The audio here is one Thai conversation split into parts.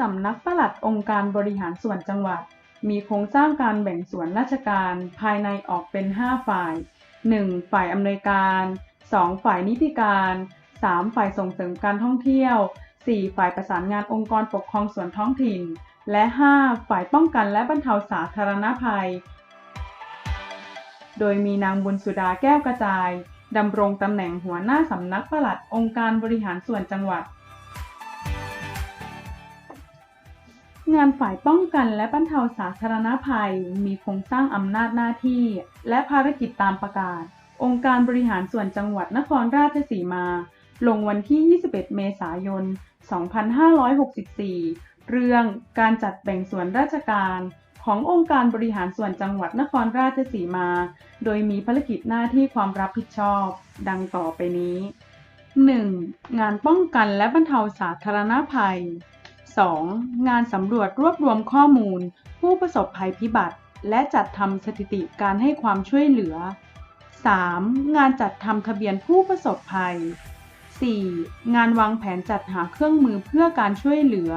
สำนักปลัดองค์การบริหารส่วนจังหวัด มีโครงสร้างการแบ่งส่วนราชการภายในออกเป็น 5 ฝ่าย 1. ฝ่ายอำนวยการ 2. ฝ่ายนิติการ 3. ฝ่ายส่งเสริมการท่องเที่ยว 4. ฝ่ายประสานงานองค์กรปกครองส่วนท้องถิ่น และ 5. ฝ่ายป้องกันและบรรเทาสาธารณภัย โดยมีนางบุญสุดาแก้วกระจายดำรงตำแหน่งหัวหน้าสำนักปลัดองค์การบริหารส่วนจังหวัด งานฝ่ายป้องกันและบรรเทาสาธารณภัยมีโครงสร้างอำนาจหน้าที่ และภารกิจตามประกาศ องค์การบริหารส่วนจังหวัดนครราชสีมา ลงวันที่ 21 เมษายน 2564 เรื่องการจัดแบ่งส่วนราชการขององค์การบริหารส่วนจังหวัดนครราชสีมา โดยมีภารกิจหน้าที่ความรับผิดชอบ ดังต่อไปนี้ 1. งานป้องกันและบรรเทาสาธารณภัย 2. งานสำรวจรวบรวมข้อมูล ผู้ประสบภัยพิบัติ และจัดทำสถิติการให้ความช่วยเหลือ 3. งานจัดทำทะเบียนผู้ประสบภัย 4. งานวางแผนจัดหาเครื่องมือเพื่อการช่วยเหลือ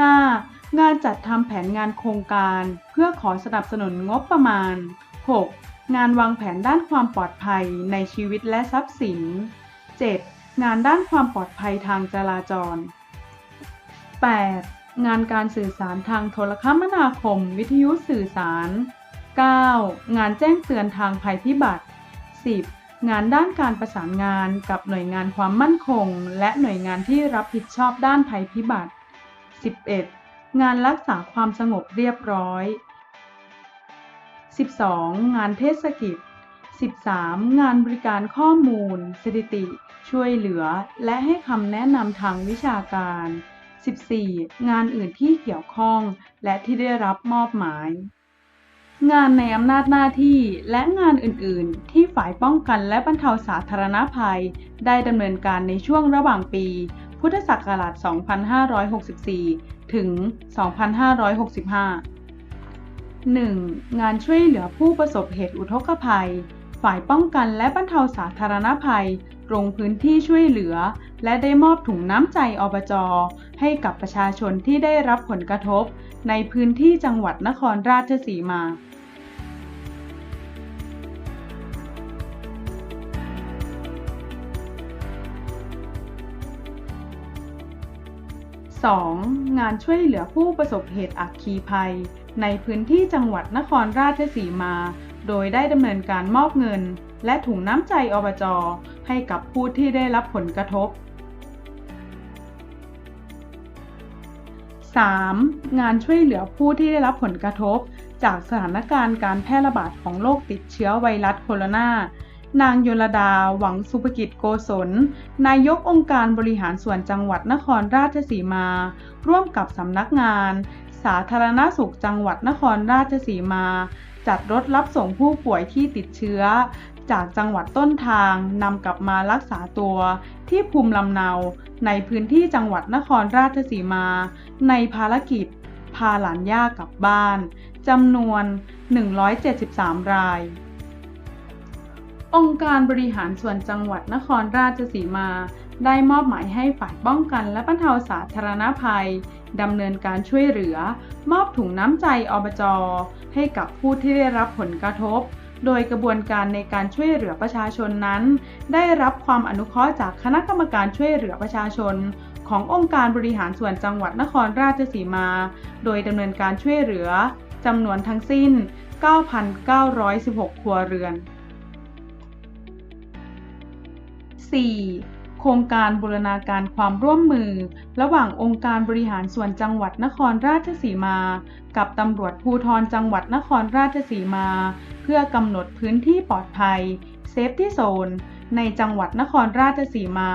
5. งานจัดทำแผนงานโครงการ เพื่อขอสนับสนุนงบประมาณ 6. งานวางแผนด้านความปลอดภัยในชีวิตและทรัพย์สิน 7. งานด้านความปลอดภัยทางจราจร 8. งานการสื่อสารทางโทรคมนาคม วิทยุสื่อสาร 9. งานแจ้งเตือนทางภัยพิบัติ 10. งานด้านการประสานงานกับหน่วยงานความมั่นคง และหน่วยงานที่รับผิดชอบด้านภัยพิบัติ 11. งานรักษาความสงบเรียบร้อย 12. งานเทศกิจ 13. งานบริการข้อมูล สถิติ ช่วยเหลือ และให้คำแนะนำทางวิชาการ 14. งานอื่นที่เกี่ยวข้อง และที่ได้รับมอบหมาย งานในอำนาจหน้าที่และงานอื่น ๆ ที่ฝ่ายป้องกันและบรรเทาสาธารณภัย ได้ดำเนินการในช่วงระหว่างปี พุทธศักราช 2564 ถึง 2565 1. งานช่วยเหลือผู้ประสบเหตุอุทกภัย ฝ่ายป้องกันและบรรเทาสาธารณภัย ลงพื้นที่ช่วยเหลือ และได้มอบถุงน้ำใจอบจให้กับประชาชนที่ได้รับผลกระทบ ในพื้นที่จังหวัดนครราชสีมา 2. งานช่วยเหลือผู้ประสบเหตุอัคคีภัย ในพื้นที่จังหวัดนครราชสีมา โดยได้ดำเนินการมอบเงิน และถุงน้ำใจอบจ ให้กับผู้ที่ได้รับผลกระทบ 3. งานช่วยเหลือผู้ที่ได้รับผลกระทบ จากสถานการณ์การแพร่ระบาดของโรคติดเชื้อไวรัสโคโรนา นางยลดา หวังสุภกิจโกศล นายกองค์การบริหารส่วนจังหวัดนครราชสีมา ร่วมกับสำนักงาน สาธารณสุขจังหวัดนครราชสีมา จัดรถรับส่งผู้ป่วยที่ติดเชื้อ จากจังหวัดต้นทางนำกลับมารักษาตัวที่ภูมิลำเนาในพื้นที่จังหวัดนครราชสีมา ในภารกิจ พาหลานย่ากลับบ้านจำนวน 173 ราย องค์การบริหารส่วนจังหวัดนครราชสีมา ได้มอบหมายให้ฝ่ายป้องกันและบรรเทาสาธารณภัยดำเนินการช่วยเหลือ มอบถุงน้ำใจอบจ ให้กับผู้ที่ได้รับผลกระทบ โดยกระบวนการในการช่วยเหลือประชาชนนั้น ได้รับความอนุเคราะห์จากคณะกรรมการช่วยเหลือประชาชน ขององค์การบริหารส่วนจังหวัดนครราชสีมา โดยดำเนินการช่วยเหลือจำนวนทั้งสิ้น 9,916 ครัวเรือน 4. โครงการบูรณาการความร่วมมือ ระหว่างองค์การบริหารส่วนจังหวัดนครราชสีมา กับตำรวจภูธรจังหวัดนครราชสีมา เพื่อกำหนดพื้นที่ปลอดภัย Safety Zone ในจังหวัดนครราชสีมา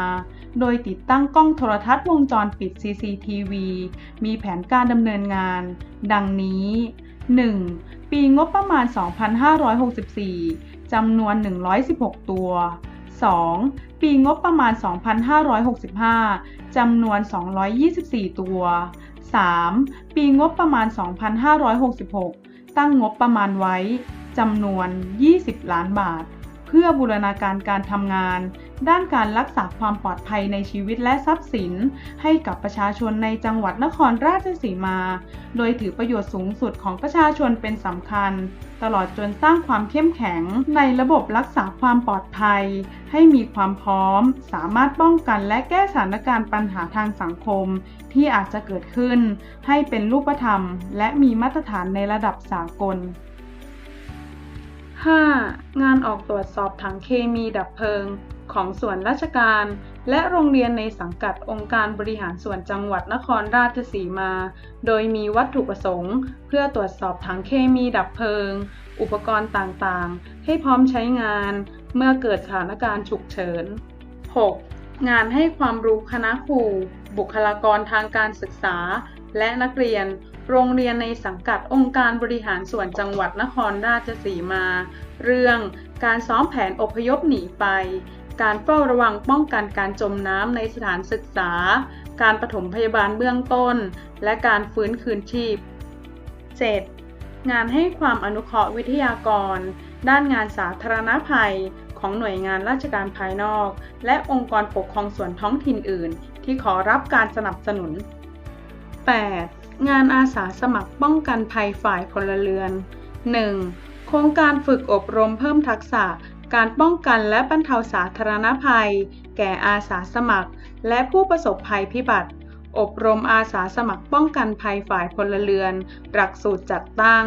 โดยติดตั้งกล้องโทรทัศน์วงจรปิด CCTV มีแผนการดำเนินงาน ดังนี้ 1. ปีงบประมาณ 2564 จำนวน 116 ตัว 2. ปีงบประมาณ 2565 จำนวน 224 ตัว 3. ปีงบประมาณ 2566 ตั้งงบประมาณไว้ จำนวน 20 ล้านบาท เพื่อบูรณาการการทำงาน ด้านการรักษาความปลอดภัยในชีวิตและทรัพย์สิน ให้กับประชาชนในจังหวัดนครราชสีมา โดยถือประโยชน์สูงสุดของประชาชนเป็นสำคัญ ตลอดจนสร้างความเข้มแข็งในระบบรักษาความปลอดภัย ให้มีความพร้อม สามารถป้องกันและแก้สถานการณ์ปัญหาทางสังคม ที่อาจจะเกิดขึ้น ให้เป็นรูปธรรม และมีมาตรฐานในระดับสากล 5. งานออกตรวจสอบถังเคมีดับเพลิง ของส่วนราชการ และโรงเรียนในสังกัดองค์การบริหารส่วนจังหวัดนครราชสีมา โดยมีวัตถุประสงค์ เพื่อตรวจสอบถังเคมีดับเพลิง อุปกรณ์ต่างๆ ให้พร้อมใช้งาน เมื่อเกิดสถานการณ์ฉุกเฉิน 6. งานให้ความรู้คณะครู บุคลากรทางการศึกษา และนักเรียน โรงเรียนในสังกัดองค์การบริหารส่วนจังหวัดนครราชสีมา เรื่องการซ้อมแผนอพยพหนีไป การเฝ้าระวังป้องกันการจมน้ำในสถานศึกษา การปฐมพยาบาลเบื้องต้น และการฟื้นคืนชีพ 7. งานให้ความอนุเคราะห์วิทยากร ด้านงานสาธารณภัยของหน่วยงานราชการภายนอก และองค์กรปกครองส่วนท้องถิ่นอื่น ที่ขอรับการสนับสนุน 8. งานอาสาสมัครป้องกันภัยฝ่ายพลเรือน 1. โครงการฝึกอบรมเพิ่มทักษะ การป้องกันและบรรเทาสาธารณภัย แก่อาสาสมัคร และผู้ประสบภัยพิบัติ อบรมอาสาสมัครป้องกันภัยฝ่ายพลเรือน หลักสูตรจัดตั้ง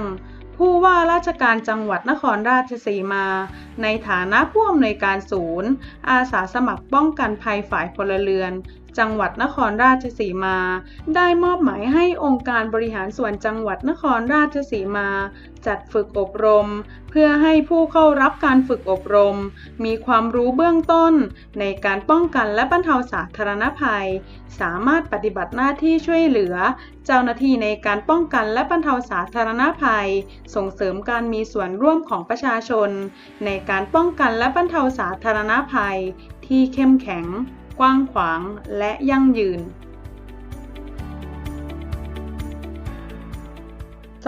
ผู้ว่าราชการจังหวัดนครราชสีมา ในฐานะผู้อำนวยการศูนย์ อาสาสมัครป้องกันภัยฝ่ายพลเรือน จังหวัดนครราชสีมา ได้มอบหมายให้องค์การบริหารส่วนจังหวัดนครราชสีมา จัดฝึกอบรม เพื่อให้ผู้เข้ารับการฝึกอบรม มีความรู้เบื้องต้น ในการป้องกันและบรรเทาสาธารณภัย สามารถปฏิบัติหน้าที่ช่วยเหลือ เจ้าหน้าที่ในการป้องกันและบรรเทาสาธารณภัย ส่งเสริมการมีส่วนร่วมของประชาชน ในการป้องกันและบรรเทาสาธารณภัย ที่เข้มแข็ง กว้างขวางและยั่งยืน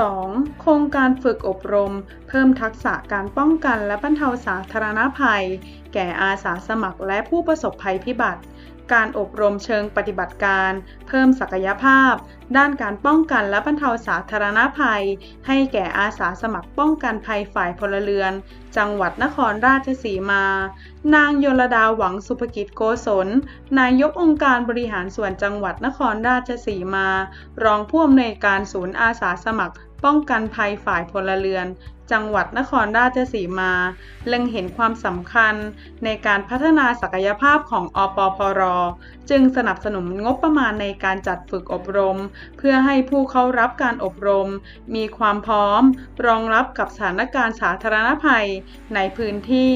2. โครงการฝึกอบรม เพิ่มทักษะการป้องกันและบรรเทาสาธารณภัย แก่อาสาสมัครและผู้ประสบภัยพิบัติ การอบรมเชิงปฏิบัติการ เพิ่มศักยภาพ ด้านการป้องกันและบรรเทาสาธารณภัย ให้แก่อาสาสมัครป้องกันภัยฝ่ายพลเรือน จังหวัดนครราชสีมา นางยลดาหวังสุภกิจโกศล นายกองค์การบริหารส่วนจังหวัดนครราชสีมา รองผู้อำนวยการศูนย์อาสาสมัคร ป้องกันภัยฝ่ายพลเรือนจังหวัดนครราชสีมา เล็งเห็นความสำคัญในการพัฒนาศักยภาพของอปพร จึงสนับสนุนงบประมาณในการจัดฝึกอบรม เพื่อให้ผู้เข้ารับการอบรม มีความพร้อม รองรับกับสถานการณ์สาธารณภัย ในพื้นที่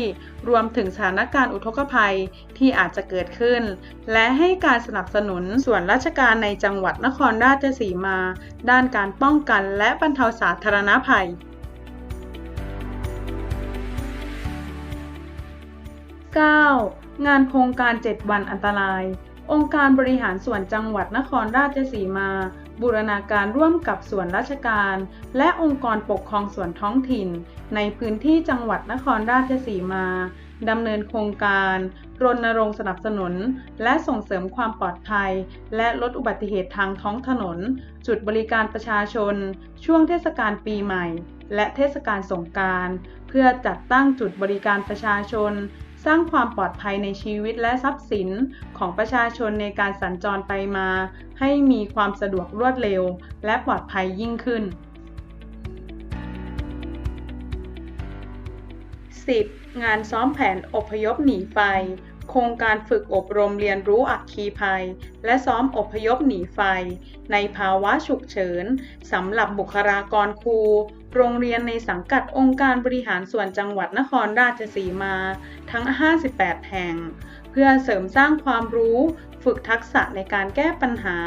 รวมถึงสถานการณ์อุทกภัยที่อาจจะเกิดขึ้น และให้การสนับสนุนส่วนราชการในจังหวัดนครราชสีมา ด้านการป้องกันและบรรเทาสาธารณภัย 9. งานโครงการ 7 วันอันตราย องค์การบริหารส่วนจังหวัดนครราชสีมา บูรณาการร่วมกับส่วนราชการ และองค์กรปกครองส่วนท้องถิ่น ในพื้นที่จังหวัดนครราชสีมาดำเนินโครงการ รณรงค์สนับสนุน และส่งเสริมความปลอดภัย และลดอุบัติเหตุทางท้องถนน จุดบริการประชาชน ช่วงเทศกาลปีใหม่ และเทศกาลสงกรานต์เพื่อจัดตั้งจุดบริการประชาชน สร้างความปลอดภัยในชีวิตและทรัพย์สินของประชาชนในการสัญจรไปมา ให้มีความสะดวกรวดเร็ว และปลอดภัยยิ่งขึ้น 10. งานซ้อมแผนอพยพหนีไฟ โครงการฝึกอบรมเรียนรู้อัคคีภัย และซ้อมอบพยพหนีไฟ ในภาวะฉุกเฉินสำหรับบุคลากรครู โรงเรียนในสังกัดองค์การบริหารส่วนจังหวัดนครราชสีมา ทั้ง 58 แห่ง เพื่อเสริมสร้างความรู้ฝึกทักษะในการแก้ปัญหา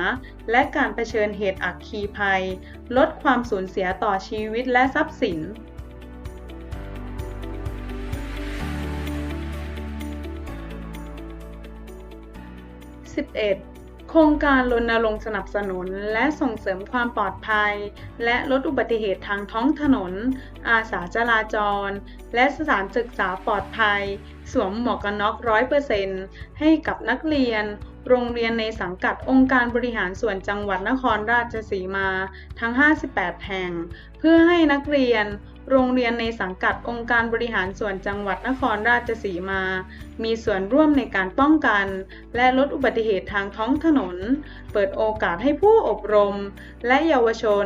และการเผชิญเหตุอัคคีภัย ลดความสูญเสียต่อชีวิตและทรัพย์สิน 11. โครงการรณรงค์สนับสนุน และส่งเสริมความปลอดภัย และลดอุบัติเหตุทางท้องถนน อาสาจราจร และสถานศึกษาปลอดภัย สวมหมวกกันน็อกร้อยเปอร์เซ็นต์ให้กับนักเรียน โรงเรียนในสังกัดองค์การบริหารส่วนจังหวัดนครราชสีมา ทั้ง 58 แห่ง เพื่อให้นักเรียนโรงเรียนในสังกัดองค์การบริหารส่วนจังหวัดนครราชสีมา มีส่วนร่วมในการป้องกัน และลดอุบัติเหตุทางท้องถนน เปิดโอกาสให้ผู้อบรม และเยาวชน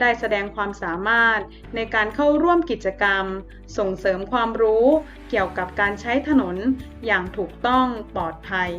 ได้แสดงความสามารถในการเข้าร่วมกิจกรรม ส่งเสริมความรู้เกี่ยวกับการใช้ถนนอย่างถูกต้องปลอดภัย